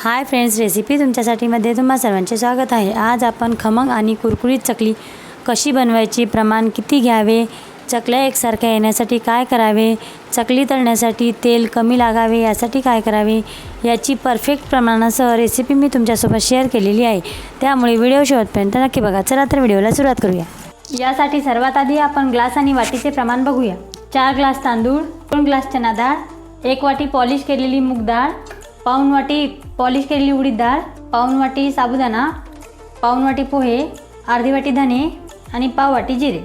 Hi friends recipe तुमच्यासाठीमध्ये तुम्हा सर्वांचे स्वागत आहे. आज आपण खमंग आणि कुरकुरीत चकली कशी बनवायची प्रमाण किती घ्यावे चकल्या एकसारख्या येण्यासाठी काय करावे चकली तळण्यासाठी तेल कमी लागावे यासाठी काय करावे याची परफेक्ट प्रमाणासह रेसिपी मी तुमच्यासोबत शेअर केलेली आहे. त्यामुळे व्हिडिओ शेवटपर्यंत नक्की बघा. चला तर व्हिडिओला सुरुवात करूया. यासाठी सर्वात आधी आपण ग्लास आणि वाटीचे प्रमाण बघूया. चार ग्लास तांदूळ दोन ग्लास चना डाळ एक वाटी पॉलिश केलेली मूग डाळ पाऊण वाटी पॉलिश केलेली उडीद डाळ पाऊण वाटी साबुदाणा पाऊण वाटी पोहे अर्धी वाटी धने आणि पाव वाटी जिरे.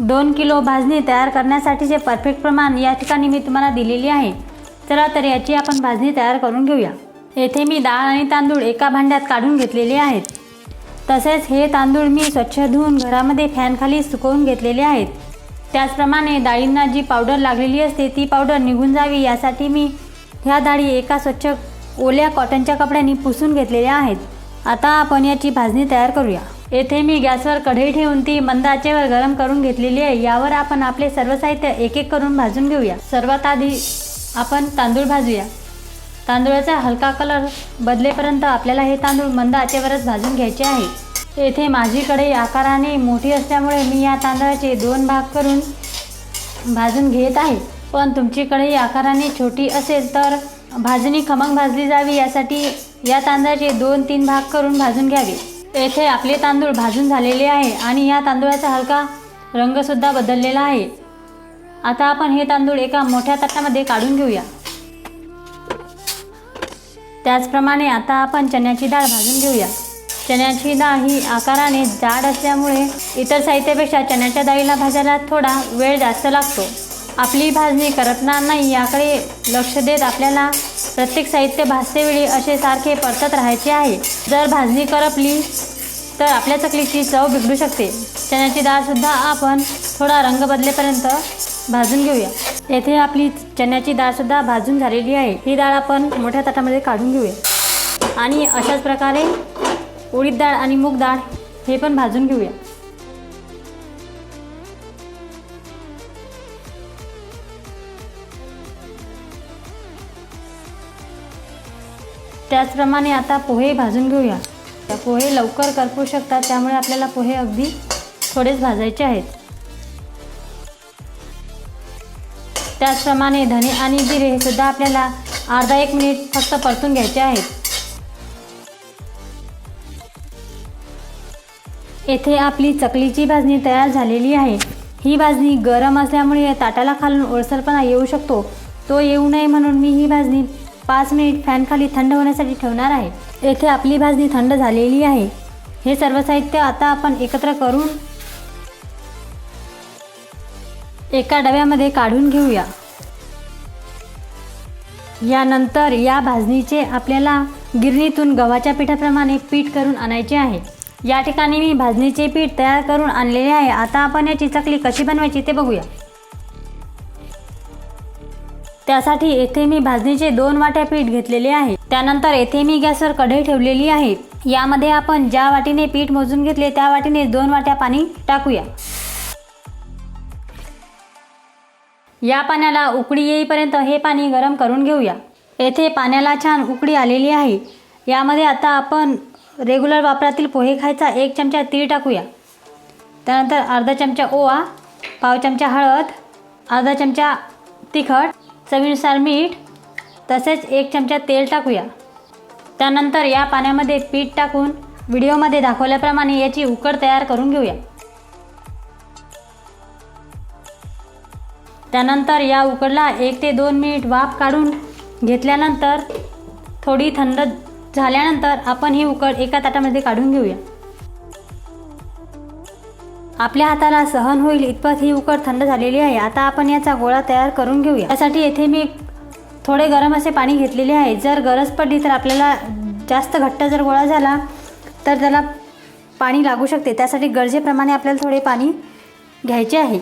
दोन किलो भाजणी तयार करण्यासाठीचे परफेक्ट प्रमाण या ठिकाणी मी तुम्हाला दिलेली आहे चला तर याची आपण भाजणी तयार करून घेऊया. येथे मी डाळ आणि तांदूळ एका भांड्यात काढून घेतलेले आहेत. तसेच हे तांदूळ मी स्वच्छ धुवून घरामध्ये फॅनखाली सुकवून घेतलेले आहेत. त्याचप्रमाणे डाळींना जी पावडर लागलेली असते ती पावडर निघून जावी यासाठी मी ह्या डाळी एका स्वच्छ ओल्या कॉटनच्या कपड्यांनी पुसून घेतलेल्या आहेत. आता आपण याची भाजणी तयार करूया. येथे मी गॅसवर कढई ठेवून ती मंद आचेवर गरम करून घेतलेली आहे. यावर आपण आपले सर्व साहित्य एक एक करून भाजून घेऊया. सर्वात आधी आपण तांदूळ भाजूया. तांदूळाचा हलका कलर बदलेपर्यंत आपल्याला हे तांदूळ मंद आचेवरच भाजून घ्यायचे आहे. येथे माझी कढई आकाराने मोठी असल्यामुळे मी या तांदळाचे दोन भाग करून भाजून घेत आहे. पण तुमची कढई आकाराने छोटी असेल तर भाजणी खमंग भाजली जावी यासाठी या तांदळाचे दोन तीन भाग करून भाजून घ्यावे. येथे आपले तांदूळ भाजून झालेले आहे आणि या तांदूळाचा हलका रंगसुद्धा बदललेला आहे. आता आपण हे तांदूळ एका मोठ्या ताटामध्ये काढून घेऊया. त्याचप्रमाणे आता आपण चण्याची डाळ भाजून घेऊया. चण्याची डाळ ही आकाराने जाड असल्यामुळे इतर साहित्यापेक्षा चण्याच्या डाळीला भाजायला थोडा वेळ जास्त लागतो. आपली भाजणी करपणार नाही याकडे लक्ष देत आपल्याला प्रत्येक साहित्य भाजतेवेळी असे सारखे परतत राहायचे आहे. जर भाजणी करपली तर आपल्या चकलीची चव बिघडू शकते. चण्याची डाळसुद्धा आपण थोडा रंग बदलेपर्यंत भाजून घेऊया. येथे आपली चण्याची डाळसुद्धा भाजून झालेली आहे. ही डाळ आपण मोठ्या ताटामध्ये काढून घेऊया. आणि अशाच प्रकारे उडीद डाळ आणि मूग डाळ हे पण भाजून घेऊया. त्याचप्रमाणे आता पोहे भाजून घेऊया. त्या पोहे लवकर करपू शकतात त्यामुळे आपल्याला पोहे अगदी थोडेच भाजायचे आहेत. त्याचप्रमाणे धने आणि जिरे हे सुद्धा आपल्याला अर्धा एक मिनिट फक्त परतून घ्यायचे आहेत. येथे आपली चकलीची भाजणी तयार झालेली आहे. ही भाजणी गरम असल्यामुळे ताटाला खालून ओळसरपणा येऊ शकतो. तो येऊ नये म्हणून मी ही भाजणी पाच मिनिट फॅनखाली थंड होण्यासाठी ठेवणार आहे. येथे आपली भाजणी थंड झालेली आहे. हे सर्व साहित्य आता आपण एकत्र करून एका डब्यामध्ये काढून घेऊया. यानंतर या भाजणीचे आपल्याला गिरणीतून गव्हाच्या पिठाप्रमाणे पीठ करून आणायचे आहे. या ठिकाणी मी भाजणीचे पीठ तयार करून आणलेले आहे. आता आपण याची चकली कशी बनवायची ते बघूया. त्यासाठी येथे मी भाजणीचे दोन वाट्या पीठ घेतलेले आहे. त्यानंतर येथे मी गॅसवर कढई ठेवलेली आहे. यामध्ये आपण ज्या वाटीने पीठ मोजून घेतले त्या वाटीने दोन वाट्या पाणी टाकूया. या पाण्याला उकळी येईपर्यंत हे पाणी गरम करून घेऊया. येथे पाण्याला छान उकळी आलेली आहे. यामध्ये आता आपण रेग्युलर वापरातील पोहे खायचा एक चमचा तीळ टाकूया. त्यानंतर अर्धा चमचा ओवा पाव चमचा हळद अर्धा चमचा तिखट चवीनुसार मीठ तसेच एक चमचा तेल टाकूया. त्यानंतर या पाण्यामध्ये पीठ टाकून व्हिडिओमध्ये दाखवल्याप्रमाणे याची उकड तयार करून घेऊया. त्यानंतर या उकडला एक ते दोन मिनिट वाफ काढून घेतल्यानंतर थोडी थंड झाल्यानंतर आपण ही उकड एका ताटामध्ये काढून घेऊया. आपल्या हाताला सहन होईल इतपत ही उकड थंड झालेली आहे. आता आपण याचा गोळा तयार करून घेऊया. त्यासाठी येथे मी थोडे गरम असे पाणी घेतलेले आहे. जर गरज पडली तर आपल्याला जास्त घट्ट जर गोळा झाला तर त्याला पाणी लागू शकते. त्यासाठी गरजेप्रमाणे आपल्याला थोडे पाणी घ्यायचे आहे.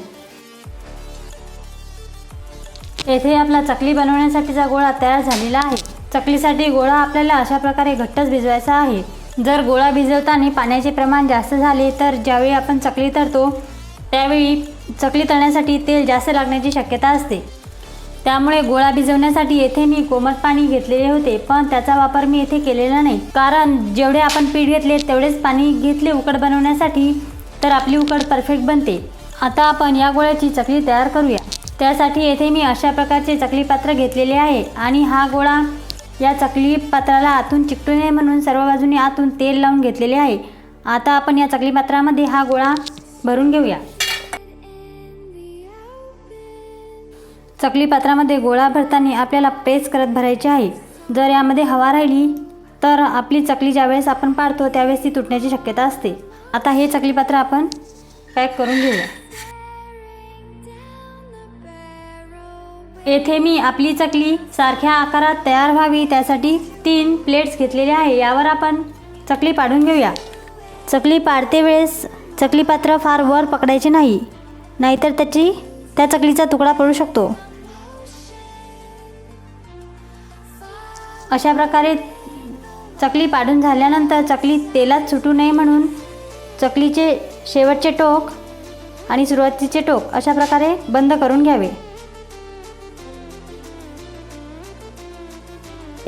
येथे आपला चकली बनवण्यासाठीचा गोळा तयार झालेला आहे. चकलीसाठी गोळा आपल्याला अशा प्रकारे घट्टच भिजवायचा आहे. जर गोळा भिजवताना पाण्याचे प्रमाण जास्त झाले तर ज्यावेळी आपण चकली तरतो त्यावेळी चकली तळण्यासाठी तेल जास्त लागण्याची शक्यता असते. त्यामुळे गोळा भिजवण्यासाठी येथे मी कोमट पाणी घेतलेले होते पण त्याचा वापर मी येथे केलेला नाही. कारण जेवढे आपण पीठ घेतले तेवढेच पाणी घेतले उकड बनवण्यासाठी तर आपली उकड परफेक्ट बनते. आता आपण या गोळ्याची चकली तयार करूया. त्यासाठी येथे मी अशा प्रकारचे चकली पात्र घेतलेले आहे आणि हा गोळा या चकली पात्राला आतून चिकटू नये म्हणून सर्व बाजूने आतून तेल लावून घेतलेले आहे. आता आपण या चकली पात्रामध्ये हा गोळा भरून घेऊया. चकली पात्रामध्ये गोळा भरताना आपल्याला प्रेस करत भरायचे आहे. जर यामध्ये हवा राहिली तर आपली चकली ज्यावेळेस आपण पाडतो त्यावेळेस ती तुटण्याची शक्यता असते. आता हे चकली पात्र आपण पॅक करून घेऊया. येथे मी आपली चकली सारख्या आकारात तयार व्हावी त्यासाठी तीन प्लेट्स घेतलेले आहे. यावर आपण चकली पाडून घेऊया. चकली पाडते वेळेस चकली पात्र फार वर पकडायचे नाही नाहीतर त्याची त्या चकलीचा तुकडा पडू शकतो. अशा प्रकारे चकली पाडून झाल्यानंतर चकली तेलात सुटू नये म्हणून चकलीचे शेवटचे टोक आणि सुरुवातीचे टोक अशा प्रकारे बंद करून घ्यावे.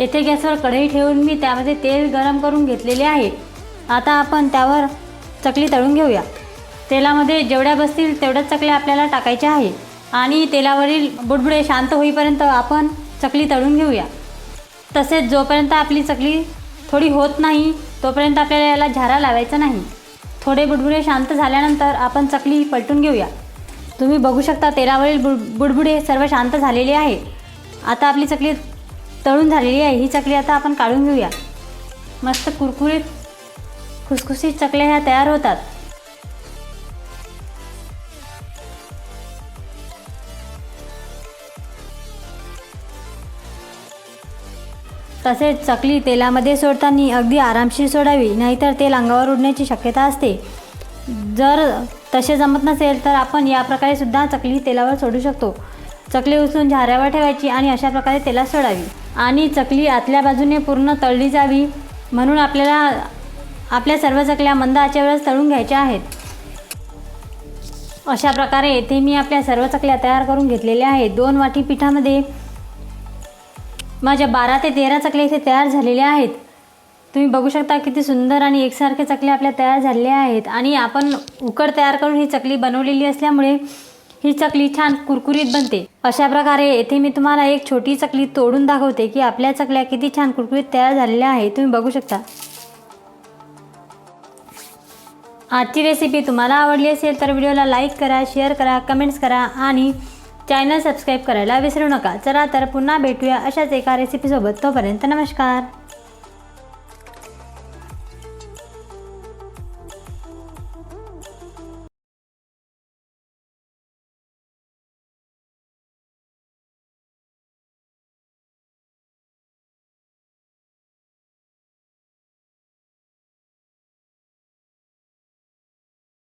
येथे गॅसवर कढई ठेवून मी त्यामध्ये तेल गरम करून घेतलेले आहे. आता आपण त्यावर चकली तळून घेऊया. तेलामध्ये जेवढ्या बसतील तेवढ्याच चकल्या आपल्याला टाकायच्या आहे. आणि तेलावरील बुडबुडे शांत होईपर्यंत आपण चकली तळून घेऊया. तसेच जोपर्यंत आपली चकली थोडी होत नाही तोपर्यंत आपल्याला याला झारा लावायचा नाही. थोडे बुडबुडे शांत झाल्यानंतर आपण चकली पलटून घेऊया. तुम्ही बघू शकता तेलावरील बुड बुडबुडे सर्व शांत झालेले आहे. आता आपली चकली तळून झालेली आहे. ही चकली आता आपण काढून घेऊया. मस्त कुरकुरीत खुसखुशीत चकल्या ह्या तयार होतात. तसेच चकली तेलामध्ये सोडताना अगदी आरामशीर सोडावी नाहीतर तेल अंगावर उडण्याची शक्यता असते. जर तसे जमत नसेल तर आपण या प्रकारे सुद्धा चकली तेलावर सोडू शकतो. चकली उचलून झाऱ्यावर ठेवायची आणि अशा प्रकारे तेलात सोडावी. आणि चकली आतल्या बाजूने पूर्ण तळली जावी म्हणून आपल्याला आपल्या सर्व चकल्या मंद आचेवरच तळून घ्यायच्या आहेत. अशा प्रकारे येथे मी आपल्या सर्व चकल्या तयार करून घेतलेल्या आहेत. दोन वाटी पिठामध्ये माझ्या बारा ते तेरा चकल्या इथे तयार झालेल्या आहेत. तुम्ही बघू शकता किती सुंदर आणि एकसारखे चकल्या आपल्या तयार झालेल्या आहेत. आणि आपण उकड तयार करून ही चकली बनवलेली असल्यामुळे ही चकली छान कुरकुरीत बनते. अशा प्रकारे येथे मी तुम्हाला एक छोटी चकली तोडून दाखवते की आपल्या चकल्या किती छान कुरकुरीत तयार झालेल्या आहे तुम्ही बघू शकता. आजची रेसिपी तुम्हाला आवडली असेल तर व्हिडिओला लाईक करा शेअर करा कमेंट्स करा आणि चॅनल सबस्क्राईब करायला विसरू नका. चला तर पुन्हा भेटूया अशाच एका रेसिपीसोबत तोपर्यंत नमस्कार.